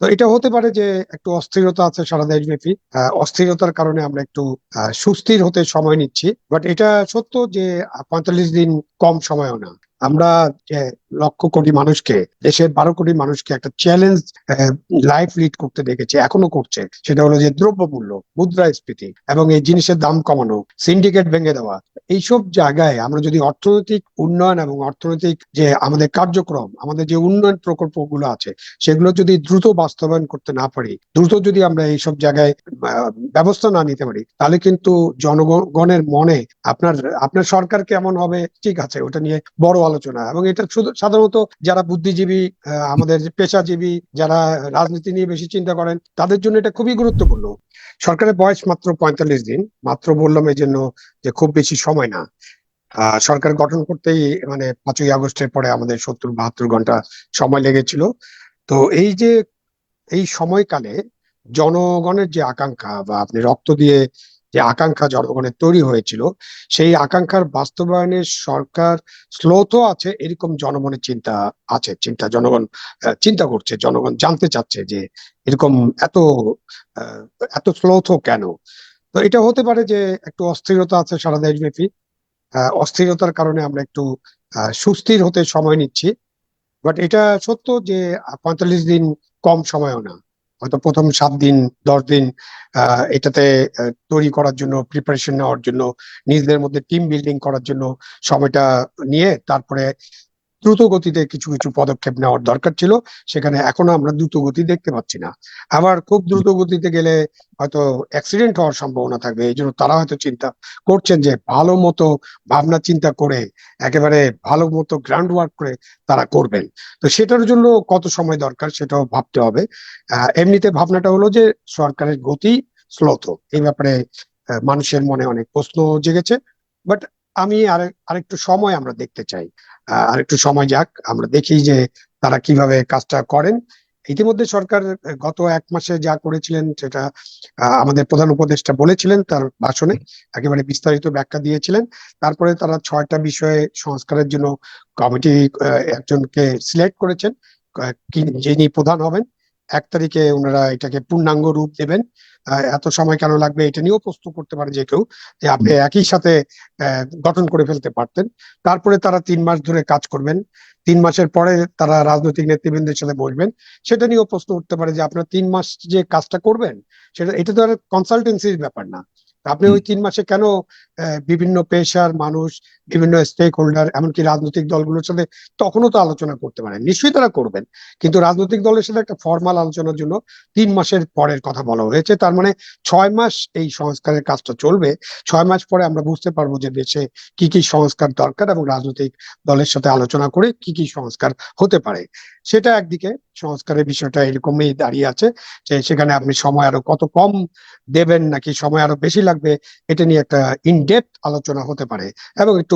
তো এটা হতে পারে যে একটু অস্থিরতা আছে সারা দেশব্যাপী অস্থিরতার কারণে আমরা একটু সুস্থির হতে সময় নিচ্ছি। বাট এটা সত্য যে পঁয়তাল্লিশ দিন কম সময়ও না। আমরা যে লক্ষ কোটি মানুষকে, দেশের বারো কোটি মানুষকে একটা চ্যালেঞ্জ লাইফ লিড করতে দেখেছে, এখনও করছে। সেটা হলো যে দ্রব্যমূল্য, মুদ্রাস্ফীতি এবং এই জিনিসের দাম কমানো সিন্ডিকেট ভেঙে দেওয়া। এইসব জায়গায় আমরা যদি অর্থনৈতিক উন্নয়ন এবং অর্থনৈতিক যে আমাদের কার্যক্রম, আমাদের যে উন্নয়ন প্রকল্পগুলো আছে, সেগুলো যদি দ্রুত বাস্তবায়ন করতে না পারি, দ্রুত যদি আমরা এইসব জায়গায় ব্যবস্থা না নিতে পারি, তাহলে কিন্তু জনগণের মনে আপনার আপনার সরকার কেমন হবে? ঠিক আছে, ওটা নিয়ে বড় আলোচনা। এবং এটা শুধু সাধারণত যারা বুদ্ধিজীবী আমাদের পেশাজীবী, যারা রাজনীতি নিয়ে বেশি চিন্তা করেন, তাদের জন্য এটা খুবই গুরুত্বপূর্ণ। সরকারের বয়স মাত্র পঁয়তাল্লিশ দিন, মাত্র বললাম এই জন্য যে খুব বেশি সময় না। সরকার গঠন করতেই মানে পাঁচই আগস্টের পরে আমাদের সত্তর বাহাত্তর ঘণ্টা সময় লেগেছিল। তো এই যে, এই সময়কালে জনগণের যে আকাঙ্ক্ষা বা আপনি রক্ত দিয়ে যে আকাঙ্ক্ষা জনগণের তৈরি হয়েছিল, সেই আকাঙ্ক্ষার বাস্তবায়নে সরকার স্লো তো আছে, এরকম জনমনের চিন্তা আছে, চিন্তা জনগণ চিন্তা করছে, জনগণ জানতে চাচ্ছে যে এরকম এত এত স্লো তো কেন? তো এটা হতে পারে যে একটু অস্থিরতা আছে সারা দেশব্যাপী অস্থিরতার কারণে আমরা একটু সুস্থির হতে সময় নিচ্ছি বাট এটা সত্য যে পঁয়তাল্লিশ দিন কম সময়ও না। হয়তো প্রথম সাত দিন, দশ দিন এটাতে তৈরি করার জন্য প্রিপারেশন নেওয়ার জন্য, নিজেদের মধ্যে টিম বিল্ডিং করার জন্য সময়টা নিয়ে, তারপরে দ্রুত গতিতে কিছু কিছু পদক্ষেপ নেওয়ার দরকার ছিল। সেখানে এখনও আমরা দ্রুত গতি দেখতে পাচ্ছি না। আবার খুব দ্রুত গতিতে গেলে হয়তো অ্যাক্সিডেন্ট হওয়ার সম্ভাবনা থাকবে। এই জন্য তারা হয়তো চিন্তা করছেন যে ভালো মতো ভাবনা চিন্তা করে, একেবারে ভালো মতো গ্রাউন্ড ওয়ার্ক করে তারা করবেন। তো সেটার জন্য কত সময় দরকার সেটাও ভাবতে হবে। এমনিতে ভাবনাটা হলো যে সরকারের গতি স্লোত এই ব্যাপারে মানুষের মনে অনেক প্রশ্ন জেগেছে। বাট আমি আরেক আরেকটু সময় আমরা দেখতে চাই। আরেকটু সময় যাক, আমরা দেখি যে তারা কীভাবে কাজটা করেন। ইতিমধ্যে সরকার গত এক মাসে যা করেছিলেন সেটা আমাদের প্রধান উপদেষ্টা বলেছিলেন তার ভাষণে, একেবারে বিস্তারিত ব্যাখ্যা দিয়েছিলেন। তারপরে তারা ছয়টা বিষয়ে সংস্কারের জন্য কমিটি একজনকে সিলেক্ট করেছেন যিনি প্রধান হবেন। এক তারিখে ওনারা এটাকে পূর্ণাঙ্গ রূপ দেবেন। এত সময় কেন লাগবে এটা নিয়েও প্রশ্ন করতে পারে যে কেউ যে আপনি একই সাথে গঠন করে ফেলতে পারতেন। তারপরে তারা তিন মাস ধরে কাজ করবেন। তিন মাসের পরে তারা রাজনৈতিক নেতৃবৃন্দের সাথে বসবেন। সেটা নিয়েও প্রশ্ন উঠতে পারে যে আপনার তিন মাস যে কাজটা করবেন সেটা এটা তো আর কনসালটেন্সির ব্যাপার না। আপনি ওই তিন মাসে কেন আহ, বিভিন্ন পেশার মানুষ বিভিন্ন স্টেক হোল্ডার এমনকি রাজনৈতিক দলগুলোর সাথে তখনও তো আলোচনা করতে পারেন। নিশ্চয়ই তারা করবেন। কিন্তু রাজনৈতিক দলের সাথে একটা ফর্মাল আলোচনার জন্য তিন মাসের পরের কথা বলা হয়েছে। তার মানে ছয় মাস এই সংস্কারের কাজটা চলবে। ছয় মাস পরে আমরা বুঝতে পারব যে দেশে কি কি সংস্কার দরকার এবং রাজনৈতিক দলের সাথে আলোচনা করে কি কি সংস্কার হতে পারে। সেটা একদিকে সংস্কারের বিষয়টা এরকমই দাঁড়িয়ে আছে যে সেখানে আপনি সময় আরও কত কম দেবেন নাকি সময় আরও বেশি লাগবে, এটা নিয়ে একটা ইন ডেপথ আলোচনা হতে পারে এবং একটু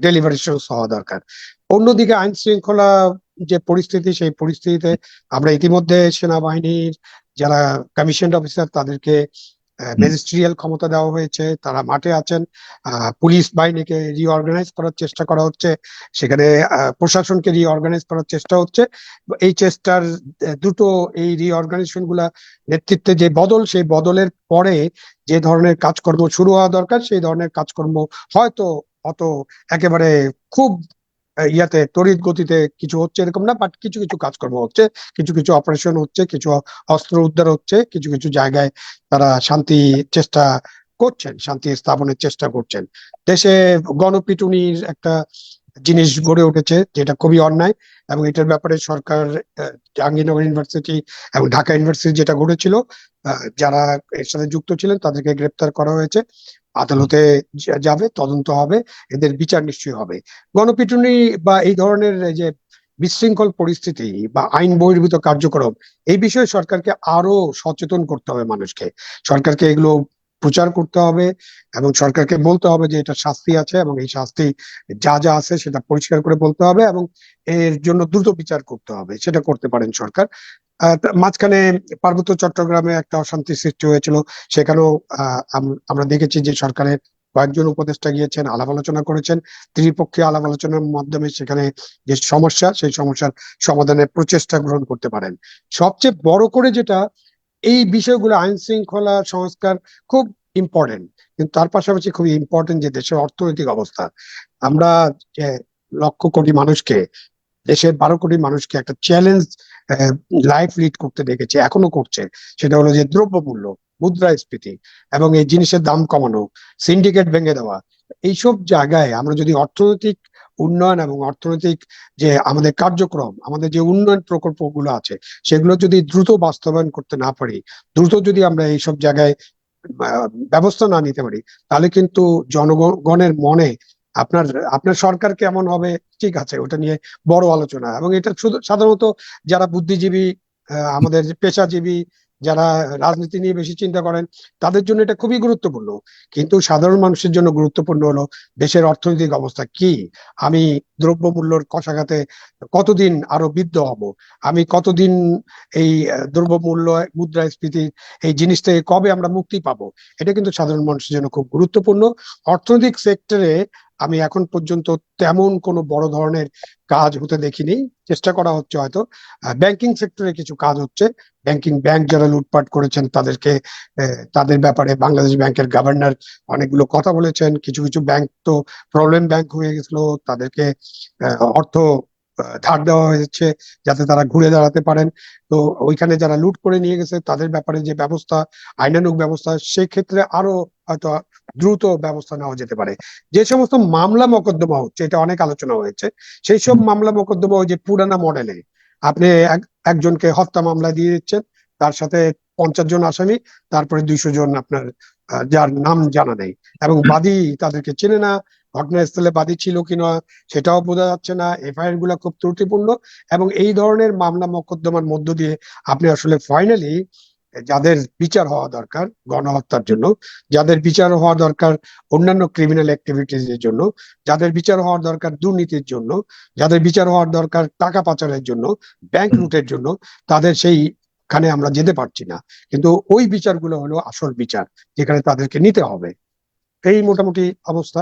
ডেলিভারেশন হওয়া দরকার। অন্যদিকে আইন শৃঙ্খলা যে পরিস্থিতি সেই পরিস্থিতিতে আমরা ইতিমধ্যে সেনাবাহিনীর যারা কমিশন অফিসার তাদেরকে ম্যাজিস্ট্রিয়াল ক্ষমতা দেওয়া হয়েছে। তারা মাঠে আছেন। পুলিশ বাহিনীকে রিঅর্গানাইজ করার চেষ্টা করা হচ্ছে। সেখানে প্রশাসনকে রিঅর্গানাইজ করার চেষ্টা হচ্ছে। এই চেষ্টার দুটো এই রিঅর্গানাইজেশনগুলা নেতৃত্বে যে বদল সেই বদলের পরে যে ধরনের কাজকর্ম শুরু হওয়া দরকার সেই ধরনের কাজকর্ম হয়তো অত একেবারে খুব ইয়াতে, তড়িৎ গতিতে কিছু হচ্ছে এরকম না বাট কিছু কিছু কাজকর্ম হচ্ছে, কিছু কিছু অপারেশন হচ্ছে, কিছু অস্ত্র উদ্ধার হচ্ছে, কিছু কিছু জায়গায় তারা শান্তি চেষ্টা করছেন, শান্তি স্থাপনের চেষ্টা করছেন। দেশে গণপিটুনির একটা জিনিস গড়ে উঠেছে, যেটা খুবই অন্যায় এবং এটার ব্যাপারে সরকার জাহাঙ্গীরনগর ইউনিভার্সিটি এবং ঢাকা ইউনিভার্সিটি যেটা ঘটেছিল যারা এর সাথে যুক্ত ছিলেন তাদেরকে গ্রেপ্তার করা হয়েছে। আদালতে যাবে, তদন্ত হবে, এদের বিচার নিশ্চয়ই হবে। গণপিটুনি বা এই ধরনের যে বিশৃঙ্খল পরিস্থিতি বা আইন বহির্ভূত কার্যক্রম, এই বিষয়ে সরকারকে আরও সচেতন করতে হবে মানুষকে। সরকারকে এগুলো প্রচার করতে হবে এবং সরকারকে বলতে হবে যে এটা শাস্তি আছে এবং এই শাস্তি যা যা আছে সেটা পরিষ্কার করে বলতে হবে এবং এর জন্য দ্রুত বিচার করতে হবে। সেটা করতে পারেন সরকার। মাঝখানে পার্বত্য চট্টগ্রামে একটা অশান্তি সৃষ্টি হয়েছিল। সেখানেও আমরা দেখেছি যে সরকারের কয়েকজন উপদেষ্টা গিয়েছেন, আলাপ আলোচনা করেছেন। ত্রিপক্ষীয় আলাপ আলোচনার মাধ্যমে সেখানে যে সমস্যা, সেই সমস্যার সমাধানের প্রচেষ্টা গ্রহণ করতে পারেন। সবচেয়ে বড় করে যেটা এই বিষয়গুলো আইন শৃঙ্খলা সংস্কার খুব ইম্পর্টেন্ট কিন্তু তার পাশাপাশি খুবই ইম্পর্টেন্ট যে দেশের অর্থনৈতিক অবস্থা। আমরা লক্ষ কোটি মানুষকে, দেশের বারো কোটি মানুষকে একটা চ্যালেঞ্জ লাইফ লিড করতে দেখেছে, এখনও করছে। সেটা হলো যে দ্রব্যমূল্য, মুদ্রাস্ফীতি এবং এই জিনিসের দাম কমানো সিন্ডিকেট ভেঙে দেওয়া এইসব জায়গায় আমরা যদি অর্থনৈতিক উন্নয়ন এবং অর্থনৈতিক যে আমাদের কার্যক্রম, আমাদের যে উন্নয়ন প্রকল্পগুলো আছে, সেগুলো যদি দ্রুত বাস্তবায়ন করতে না পারি, দ্রুত যদি আমরা এইসব জায়গায় ব্যবস্থা না নিতে পারি, তাহলে কিন্তু জনগণের মনে আপনার আপনার সরকার কেমন হবে, ঠিক আছে, ওটা নিয়ে বড় আলোচনা। এবং এটা শুধু সাধারণত যারা বুদ্ধিজীবী আমাদের পেশাজীবী যারা রাজনীতি নিয়ে বেশি চিন্তা করেন, তাদের জন্য এটা খুবই গুরুত্বপূর্ণ। কিন্তু সাধারণ মানুষের জন্য গুরুত্বপূর্ণ হলো দেশের অর্থনৈতিক অবস্থা কি? আমি দ্রব্যমূল্যর কষাঘাতে কতদিন আরও বিদ্ধ হব? আমি কতদিন এই দ্রব্যমূল্য মুদ্রাস্ফীতি এই জিনিস থেকে কবে আমরা মুক্তি পাবো? এটা কিন্তু সাধারণ মানুষের জন্য খুব গুরুত্বপূর্ণ। অর্থনৈতিক সেক্টরে আমি এখন পর্যন্ত তেমন কোনো বড় ধরনের কাজ হতে দেখিনি। চেষ্টা করা হচ্ছে হয়তো। ব্যাংকিং সেক্টরে কিছু কাজ হচ্ছে। ব্যাংকিং ব্যাংক যারা লুটপাট করেছেন তাদেরকে তাদের ব্যাপারে বাংলাদেশ ব্যাংকের গভর্নর অনেকগুলো কথা বলেছেন। কিছু কিছু ব্যাংক তো প্রবলেম ব্যাংক হয়ে গেছিল। তাদেরকে অর্থ ধার দেওয়া হয়েছে যাতে তারা ঘুরে দাঁড়াতে পারেন। তো ওইখানে যারা লুট করে নিয়ে গেছে তাদের ব্যাপারে যে ব্যবস্থা আইনানুগ ব্যবস্থা সেক্ষেত্রে আরও হয়তো দ্রুত ব্যবস্থা নেওয়া যেতে পারে। যে সমস্ত মামলা মোকদ্দমা হচ্ছে এটা অনেক আলোচনা হয়েছে সেই সব মামলা মোকদ্দমা ওই যে পুরানা মডেলে আপনি এক- একজনকে হত্যা মামলা দিয়ে দিচ্ছেন তার সাথে পঞ্চাশ জন আসামি তারপরে দুইশো জন আপনার যার নাম জানা নেই এবং বাদী তাদেরকে চেনে না ঘটনাস্থলে বাদী ছিল কিনা সেটাও বোঝা যাচ্ছে না। এফআইআরগুলা খুব ত্রুটিপূর্ণ এবং এই ধরনের মামলা মকদ্দমার মধ্য দিয়ে আপনি আসলে ফাইনালি যাদের বিচার হওয়া দরকার গণহত্যার জন্য যাদের বিচার হওয়া দরকার অন্যান্য ক্রিমিনাল অ্যাক্টিভিটিজ এর জন্য যাদের বিচার হওয়ার দরকার দুর্নীতির জন্য যাদের বিচার হওয়ার দরকার টাকা পাচারের জন্য ব্যাংক। লুটের জন্য তাদের সেই খানে আমরা যেতে পারছি না। কিন্তু ওই বিচারগুলো হলো আসল বিচার যেখানে তাদেরকে নিতে হবে। এই মোটামুটি অবস্থা।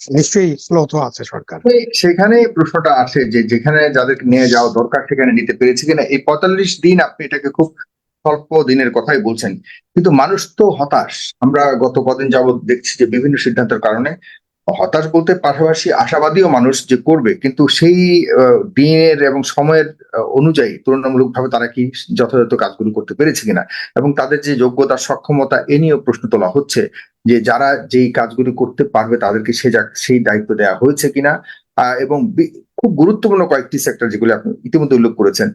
নিশ্চয়ই স্লো তো আছে সরকার সেখানে প্রশ্নটা আসে যে যেখানে যাদেরকে নিয়ে যাওয়া দরকার সেখানে নিতে পেরেছে কিনা? এই পঁয়তাল্লিশ দিন আপনি এটাকে খুব স্বল্প দিনের কথাই বলছেন। কিন্তু মানুষ তো হতাশ। আমরা গত কদিন যাবৎ দেখছি যে বিভিন্ন সিদ্ধান্তের কারণে হতাশ বলতে পাশাপাশি আশাবাদীও মানুষ যে করবে। কিন্তু সেই দিনের এবং সময়ের অনুযায়ী তুলনামূলকভাবে তারা কি যথাযথ কাজগুলো করতে পেরেছে কিনা? এবং তাদের যে যোগ্যতা, সক্ষমতা, এ নিয়েও প্রশ্ন তোলা হচ্ছে। যে যারা যেই কাজগুলি করতে পারবে তাদেরকে সে সেই দায়িত্ব দেওয়া হয়েছে কিনা এবং খুব গুরুত্বপূর্ণ কয়েকটি সেক্টর যেগুলি আপনি ইতিমধ্যে উল্লেখ করেছেন।